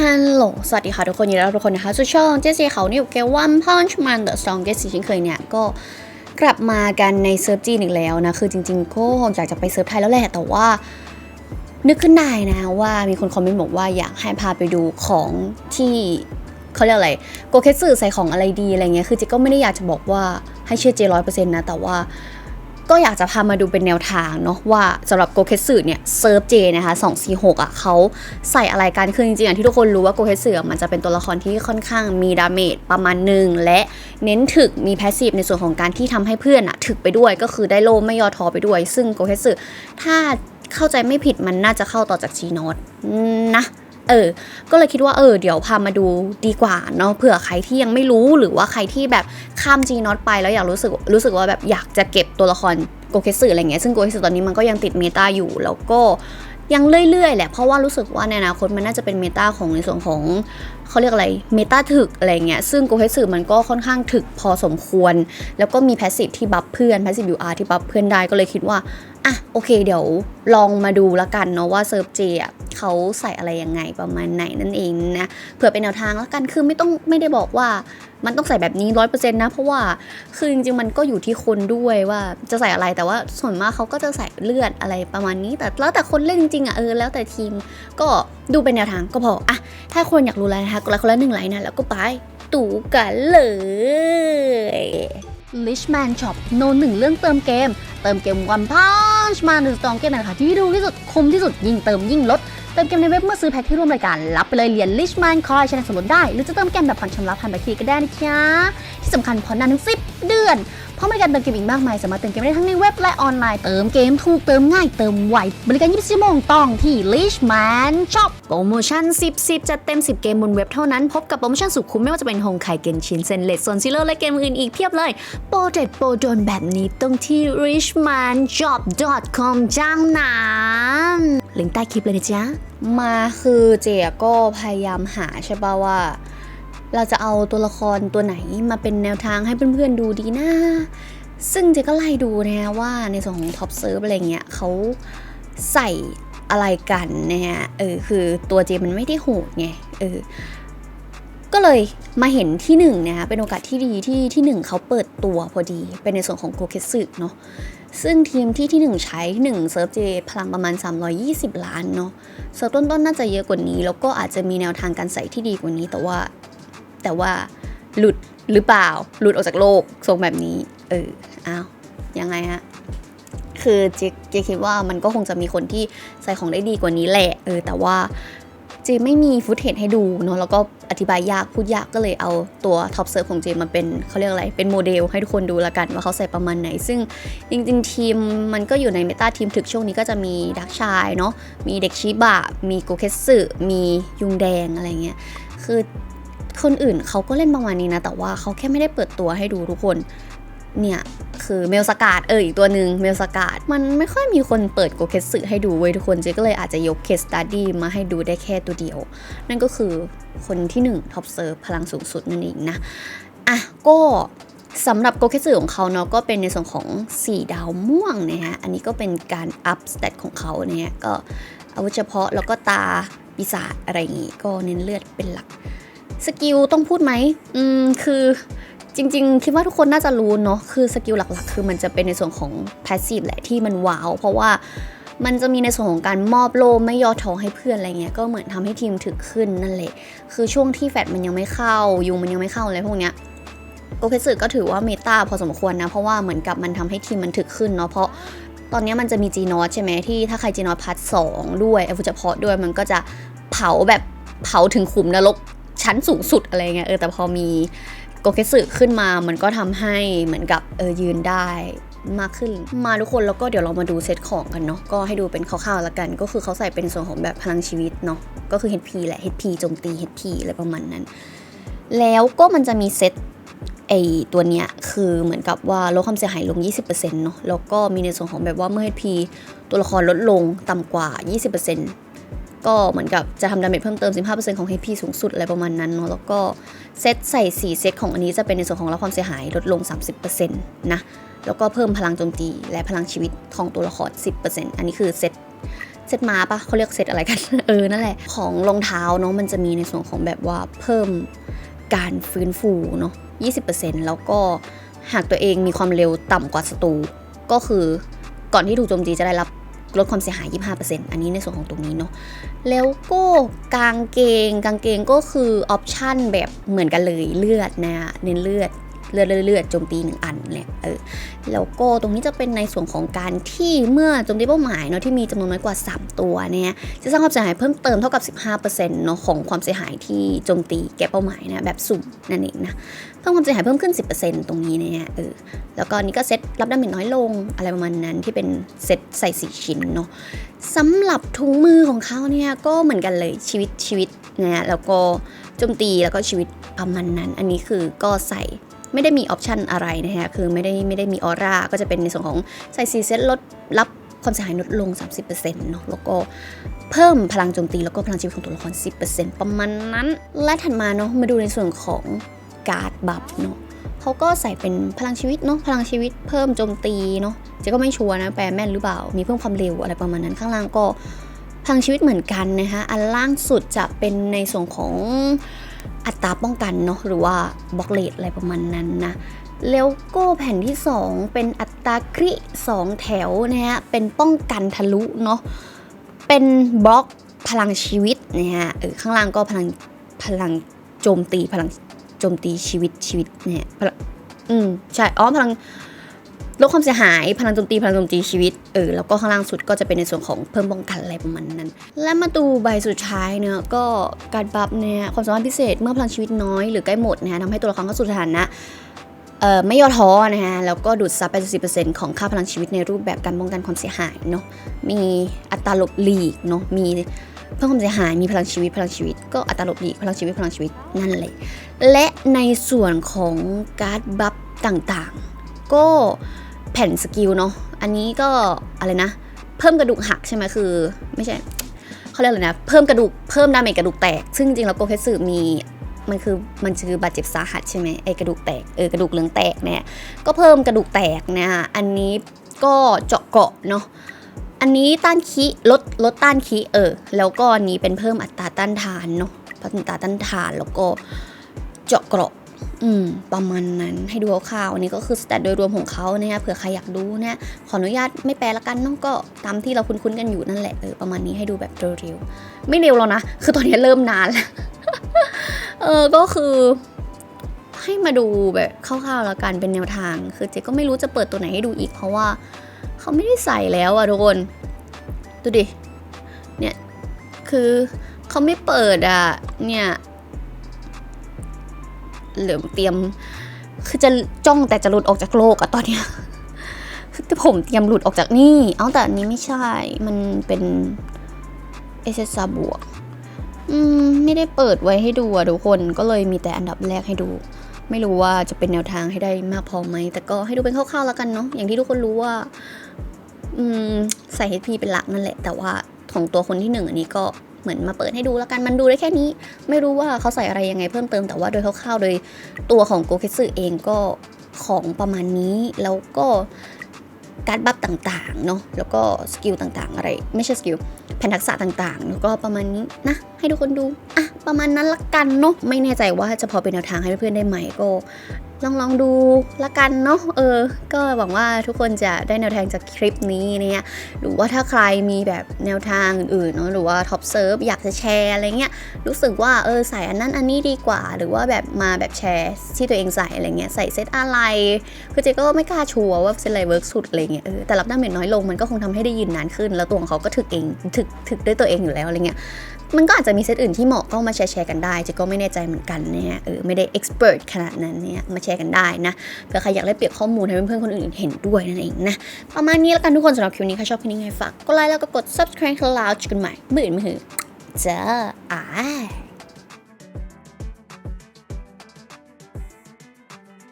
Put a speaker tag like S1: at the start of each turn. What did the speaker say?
S1: ฮัลโหล สวัสดีค่ะทุกคนยินดีต้อนรับทุกคนนะคะสู่ช่องเจสซี่เขานี่อยู่เกวันพันช์มันเดอะสตองเจสซี่เช่นเคยเนี่ย ก็กลับมากันในเซิร์ฟจีนอีกแล้วนะ คือจริงๆก็อยากจะไปเซิร์ฟไทยแล้วแหละ แต่ว่า นึกขึ้นได้นะว่ามีคนคอมเมนต์บอกว่าอยากให้พาไปดูของที่เขาเรียกอะไรโกเคสึใส่ของอะไรดีอะไรเงี้ย คือเจก็ไม่ได้อยากจะบอกว่าให้เชื่อเจร้อยเปอร์เซ็นต์นะ แต่ว่า ก็อยากจะพามาดูเป็นแนวทางเนาะว่าสำหรับโกเคสึเนี่ยเซิร์ฟเจนะคะ 246อะเขาใส่อะไรกันคือจริงๆอย่างที่ทุกคนรู้ว่าโกเคสึอมันจะเป็นตัวละครที่ค่อนข้างมีดาเมจประมาณหนึ่งและเน้นถึกมีแพสซีฟในส่วนของการที่ทำให้เพื่อนอะถึกไปด้วยก็คือได้โล่ไม่ย่อท้อไปด้วย ซึ่งโกเคสึถ้าเข้าใจไม่ผิดมันน่าจะเข้าต่อจากจีนอตนะ เออ ก็เลยคิดว่าเออเดี๋ยวพามาดูดีกว่าเนาะเผื่อใครที่ยังไม่รู้หรือว่าใครที่แบบข้ามจีนอตไปแล้วอยากรู้สึกรู้สึกว่าแบบอยากจะเก็บตัวละครโกเคสึอะไรเงี้ยซึ่งโกเคสึตอนนี้มันก็ยังติดเมตาอยู่แล้วก็ยังเรื่อยๆแหละเพราะว่ารู้สึกว่าในอนาคตมันน่าจะเป็นเมตาของในส่วนของเขาเรียกอะไรเมตาถึกอะไรเงี้ยซึ่งโกเคสึมันก็ค่อนข้างถึกพอสมควร แล้วก็มีแพสซีฟที่บัฟเพื่อนแพสซีฟยูอาร์ที่บัฟเพื่อนได้ก็เลยคิดว่าอะโอเคเดี๋ยวลองมาดูละกันเนาะว่าเซิร์ฟเจอะ เขาใส่อะไรยังไงประมาณไหนนั่นเองนะเผื่อเป็นแนวทางและกันคือไม่ต้องไม่ได้บอกว่ามันต้องใส่แบบนี้ร้อยเปอร์เซ็นต์นะ เพราะว่าคือจริงๆมันก็อยู่ที่คนด้วยว่าจะใส่อะไรแต่ว่าส่วนมากเขาก็จะใส่เลือดอะไรประมาณนี้ แต่แล้วแต่คนเล่นจริงๆอะเออแล้วแต่ทีมก็ดูเป็นแนวทางก็พออะถ้าคนอยากรู้อะไรนะคะกดไลค์คนละหนึ่งไลค์นะแล้วก็ไปตู่กันเลย Lichman Shop โนหนึ่งเรื่องเติมเกม เติมเกมวันพันช์มาหนึ่งสตองเกมนะคะที่ดูที่สุด คุ้มที่สุดยิ่งเติมยิ่งลด เติมเกมในเว็บเมื่อซื้อแพ็คที่ร่วมรายการรับไปเลยเหรียญลิชแมนคอยชนะสมุดได้ หรือจะเติมเกมแบบผ่อนชำระผ่านบัตรเครดิตก็ได้นะจ๊ะ สำคัญผ่อนนานถึง 10 เดือน เพราะบริการเติมเกมอีกมากมาย สามารถเติมเกมได้ทั้งในเว็บและออนไลน์ เติมเกมถูกเติมง่ายเติมไว บริการ 24 ชั่วโมงต้องที่ Lichman Shop โปรโมชั่น 10 10 จัดเต็ม 10 เกมบนเว็บเท่านั้น พบกับโปรโมชั่นสุดคุ้มไม่ว่าจะเป็นโฮงไคเกนชินเซนเลสโซนซิเลอร์และเกมอื่นอีกเพียบเลย โปรเด็ดโปรโดนแบบนี้ต้องที่ richmanshop.com จ้างนานลิงก์ใต้คลิปเลยนะจ๊ะมาคือเจียก็พยายามหาใช่ป่าว่า เราจะเอาตัวละครตัวไหนมาเป็นแนวทางให้เพื่อนๆดูดีนะซึ่งเจก็ไล่ดูนะฮะว่าในส่วนของท็อปเซิร์ฟอะไรเงี้ยเขาใส่อะไรกันนะฮะเออคือตัวเจมันไม่ได้โหดไงเออก็เลยมาเห็นที่หนึ่งนะคะเป็นโอกาสที่ดีที่ที่หนึ่งเขาเปิดตัวพอดี เป็นในส่วนของโกเคสึเนาะซึ่งทีมที่ที่หนึ่งใช้หนึ่งเซิร์ฟเจพลังประมาณ 320 ล้านเนาะเซิร์ฟต้นๆน่าจะเยอะกว่านี้ แล้วก็อาจจะมีแนวทางการใส่ที่ดีกว่านี้ แต่ว่า แต่ว่าหลุดหรือเปล่า หลุดออกจากโลกทรงแบบนี้ เอออ้าวยังไงฮะคือเจเจคิดว่ามันก็คงจะมีคนที่ใส่ของได้ดีกว่านี้แหละ เออ แต่ว่าเจไม่มีฟุตเทจให้ดูเนาะแล้วก็อธิบายยากพูดยากก็เลยเอาตัวท็อปเซิร์ฟของเจมาเป็นเขาเรียกอะไรเป็นโมเดลให้ทุกคนดูละกันว่าเขาใส่ประมาณไหน ซึ่งจริงๆ ทีมมันก็อยู่ในเมตาทีมถึกช่วงนี้ก็จะมีดักชายเนาะมีเด็กชิบะ มีโกเคสึมียุงแดงอะไรเงี้ยคือ คนอื่นเขาก็เล่นประมาณนี้นะ แต่ว่าเขาแค่ไม่ได้เปิดตัวให้ดูทุกคน เนี่ย คือเมลสกาดเอออีกตัวหนึ่งเมลสกาดมันไม่ค่อยมีคนเปิดโกเคสึให้ดูเว้ยทุกคนเจก็เลยอาจจะยกเคสตัดดี้มาให้ดูได้แค่ตัวเดียว นั่นก็คือคนที่1ท็อปเซิร์ฟพลังสูงสุดนั่นเองนะอะก็สำหรับโกเคสึของเขาเนาะก็เป็นในส่วนของ 4 ดาวม่วงนะฮะ อันนี้ก็เป็นการอัพสเตตของเขาเนี่ยก็อาวุธเฉพาะแล้วก็ตาปีศาจอะไรอย่างงี้ก็เน้นเลือดเป็นหลัก สกิลต้องพูดไหมอืมคือจริง ๆ คิดว่าทุกคนน่าจะรู้เนาะคือสกิลหลักๆ คือมันจะเป็นในส่วนของ passive แหละที่มันว้าว เพราะว่ามันจะมีในส่วนของการมอบโล่ไม่ย่อท้อให้เพื่อนอะไรเงี้ยก็เหมือนทำให้ทีมถึกขึ้นนั่นแหละ คือช่วงที่แฟดมันยังไม่เข้ายุงมันยังไม่เข้าอะไรพวกเนี้ยโกเคสึก็ถือว่าเมตาพอสมควรนะ เพราะว่าเหมือนกับมันทำให้ทีมมันถึกขึ้นเนาะเพราะตอนนี้มันจะมีจีนอตใช่ไหมที่ถ้าใครจีนอตพัทสองด้วยเอาวุเฉพาะด้วยมันก็จะเผาแบบเผาถึงขุมนรก ชั้นสูงสุดอะไรเงี้ยเออแต่พอมีโกเคสึขึ้นมามันก็ทำให้เหมือนกับเออยืนได้มากขึ้นมาทุกคนแล้วก็เดี๋ยวเรามาดูเซตของกันเนาะก็ให้ดูเป็นคร่าวๆแล้วกัน ก็คือเขาใส่เป็นส่วนของแบบพลังชีวิตเนาะก็คือ HP แหละ HP โจมตี HP อะไรประมาณนั้น แล้วก็มันจะมีเซตไอตัวเนี้ยคือเหมือนกับว่าลดความเสียหายลง 20%เนาะแล้วก็มีในส่วนของแบบว่าเมื่อ HP ตัวละครลดลงต่ำกว่า 20% ก็เหมือนกับจะทำดาเมจเพิ่มเติม 15%ของ HP สูงสุดอะไรประมาณนั้นเนาะแล้วก็เซตใส่ 4 เซตของอันนี้จะเป็นในส่วนของรับความเสียหายลดลง 30%นะแล้วก็เพิ่มพลังโจมตีและพลังชีวิตของตัวละคร 10%อันนี้คือเซตเซตมาปะเขาเรียกเซตอะไรกัน เออ นั่นแหละ ของรองเท้าเนาะมันจะมีในส่วนของแบบว่าเพิ่มการฟื้นฟูเนาะ 20%แล้วก็หากตัวเองมีความเร็วต่ำกว่าศัตรูก็คือก่อนที่ถูกโจมตีจะได้รับ ลดความเสียหาย 25%อันนี้ในส่วนของตรงนี้เนาะแล้วก็กางเกงกางเกงก็คือออปชั่นแบบเหมือนกันเลยเลือดนะเน้นเลือด เลือดเลือดโจมตีหนึ่งอันเนี่ยเออแล้วก็ตรงนี้จะเป็นในส่วนของการที่เมื่อโจมตีเป้าหมายเนาะที่มีจำนวนน้อยกว่า 3 ตัวเนี่ยจะสร้างความเสียหายเพิ่มเติมเท่ากับ 15%เนาะของความเสียหายที่โจมตีแก่เป้าหมายนะแบบสุ่มนั่นเองนะเพิ่มความเสียหายเพิ่มขึ้น 10%ตรงนี้เนี่ยเออแล้วก็นนี้ก็เซตรับดาเมจน้อยลงอะไรประมาณนั้นที่เป็นเซตใส่สีชิ้นเนาะสำหรับถุงมือของเขาเนี่ยก็เหมือนกันเลยชีวิตชีวิตนะแล้วก็โจมตีแล้วก็ชีวิตประมาณนั้น อันนี้คือก็ใส่ ไม่ได้มีออปชันอะไรนะฮะคือไม่ได้ไม่ได้มีออร่าก็จะเป็นในส่วนของใส่ซีเซ็ตลดรับความเสียหายลดลง 30%เนาะแล้วก็เพิ่มพลังโจมตีแล้วก็พลังชีวิตของตัวละคร 10%ประมาณนั้น และถัดมาเนาะมาดูในส่วนของการ์ดบัฟเนาะเขาก็ใส่เป็นพลังชีวิตเนาะพลังชีวิตเพิ่มโจมตีเนาะเจ๊ก็ไม่ชัวร์นะแปลแม่นหรือเปล่า มีเพิ่มความเร็วอะไรประมาณนั้นข้างล่างก็พลังชีวิตเหมือนกันนะคะอันล่างสุดจะเป็นในส่วนของ อัตราป้องกันเนาะหรือว่าบล็อกเลดอะไรประมาณนั้นนะแล้วก็แผ่นที่ 2 เป็นอัตราคริสองแถวนะฮะเป็นป้องกันทะลุเนาะเป็นบล็อกพลังชีวิตนะฮะเออข้างล่างก็พลังพลังโจมตีพลังโจมตีชีวิตชีวิตเนี่ยอืมใช่อ๋อพลัง ลดความเสียหายพลังโจมตีพลังโจมตีชีวิตเออแล้วก็ข้างล่างสุดก็จะเป็นในส่วนของเพิ่มป้องกันอะไรประมาณนั้น และมาดูใบสุดท้ายเนี่ยก็การบัฟเนี่ยความสามารถพิเศษเมื่อพลังชีวิตน้อยหรือใกล้หมดนะฮะทำให้ตัวละครเข้าสู่สถานะเออไม่ย่อท้อนะฮะ แล้วก็ดูดซับไป10%ของค่าพลังชีวิตในรูปแบบการป้องกันความเสียหายเนาะ มีอัตราหลบหลีกเนาะ มีเพิ่มความเสียหาย มีพลังชีวิต พลังชีวิต ก็อัตราหลบหลีก พลังชีวิต พลังชีวิต นั่นแหละและในส่วนของการ์ดบัฟต่างๆ ก็ แผ่นสกิลเนาะ อันนี้ก็อะไรนะ เพิ่มกระดูกหักใช่ไหมคือ ไม่ใช่เขาเรียกอะไรนะ เพิ่มกระดูก เพิ่มดาเมจกระดูกแตก ซึ่งจริงๆแล้วโกเพสึมี มันคือ มันคือบาดเจ็บสาหัสใช่ไหมไอกระดูกแตก เออกระดูกเหลืองแตกเนี่ย ก็เพิ่มกระดูกแตกนะอันนี้ก็เจาะเกาะเนาะอันนี้ต้านคิลดลดต้านคิเออ แล้วก็อันนี้เป็นเพิ่มอัตราต้านทานเนาะอัตราต้านทานแล้วก็เจาะเกราะ ประมาณนั้นให้ดูคร่าวอันนี้ก็คือสแตทโดยรวมของเขาเนี่ยเผื่อใครอยากดูเนี่ยขออนุญาตไม่แปลละกันน้องก็ตามที่เราคุ้นๆกันอยู่นั่นแหละเออประมาณนี้ให้ดูแบบเร็วๆไม่เร็วแล้วนะ คือตอนนี้เริ่มนานแล้วเออก็คือให้มาดูแบบคร่าวๆแล้วกันเป็นแนวทาง คือเจ๊ก็ไม่รู้จะเปิดตัวไหนให้ดูอีก เพราะว่าเขาไม่ได้ใส่แล้วอะทุกคนดูดิเนี่ยคือเขาไม่เปิดอะเนี่ย เหลือเตรียม คือจะจ้องแต่จะหลุดออกจากโลกอะตอนเนี้ยคือผมเตรียมหลุดออกจากนี่ เอาแต่อันนี้ไม่ใช่ มันเป็นเอเซซาบวกอืมไม่ได้เปิดไว้ให้ดูอะทุกคนก็เลยมีแต่อันดับแรกให้ดู ไม่รู้ว่าจะเป็นแนวทางให้ได้มากพอไหม แต่ก็ให้ดูเป็นคร่าวๆแล้วกันเนาะอย่างที่ทุกคนรู้ว่า อืม ใส่ HP เป็นหลักนั่นแหละ แต่ว่าของตัวคนที่หนึ่งอันนี้ก็ เหมือนมาเปิดให้ดูแล้วกันมันดูได้แค่นี้ ไม่รู้ว่าเขาใส่อะไรยังไงเพิ่มเติมแต่ว่าโดยคร่าวๆโดยตัวของโกเคสึเองก็ของประมาณนี้แล้วก็การบัฟต่างๆเนาะแล้วก็สกิลต่างๆ อะไร ไม่ใช่สกิลแผนทักษะต่างๆ แล้วก็ประมาณนี้นะ ให้ทุกคนดู อะ ประมาณนั้นละกันเนาะไม่แน่ใจว่าจะพอเป็นแนวทางให้เพื่อนๆได้ไหมก็ ลองลองดูละกันเนาะเออ ก็หวังว่าทุกคนจะได้แนวทางจากคลิปนี้เนี่ยหรือว่าถ้าใครมีแบบแนวทางอื่นๆเนาะหรือว่าท็อปเซิร์ฟอยากจะแชร์อะไรเงี้ยรู้สึกว่าเออใส่อันนั้นอันนี้ดีกว่า หรือว่าแบบมาแบบแชร์ที่ตัวเองใส่อะไรเงี้ยใส่เซตอะไรคือเจ๊ก็ไม่กล้าชัวร์ว่าเซตอะไรเวิร์กสุดอะไรเงี้ยเออแต่รับดาเมจน้อยลงมันก็คงทำให้ได้ยินนานขึ้น แล้วตัวของเขาก็ถึกเองถึกถึกด้วยตัวเองอยู่แล้วอะไรเงี้ย มันก็อาจจะมีเซตอื่นที่เหมาะก็มาแชร์แชร์กันได้เจ๊ก็ไม่แน่ใจเหมือนกันเนี่ยเออไม่ได้เอ็กซ์เพรสขนาดนั้นเนี่ยมาแชร์กันได้นะเผื่อใครอยากได้เปรียบข้อมูลให้เพื่อนๆคนอื่นเห็นด้วยนั่นเองนะประมาณนี้แล้วกันทุกคนสำหรับคลิปนี้ใครชอบคลิปนี้ไงฝากกดไลค์แล้วก็กด subscribe แล้วเจอกันใหม่มื่นมือเจ้าอ่า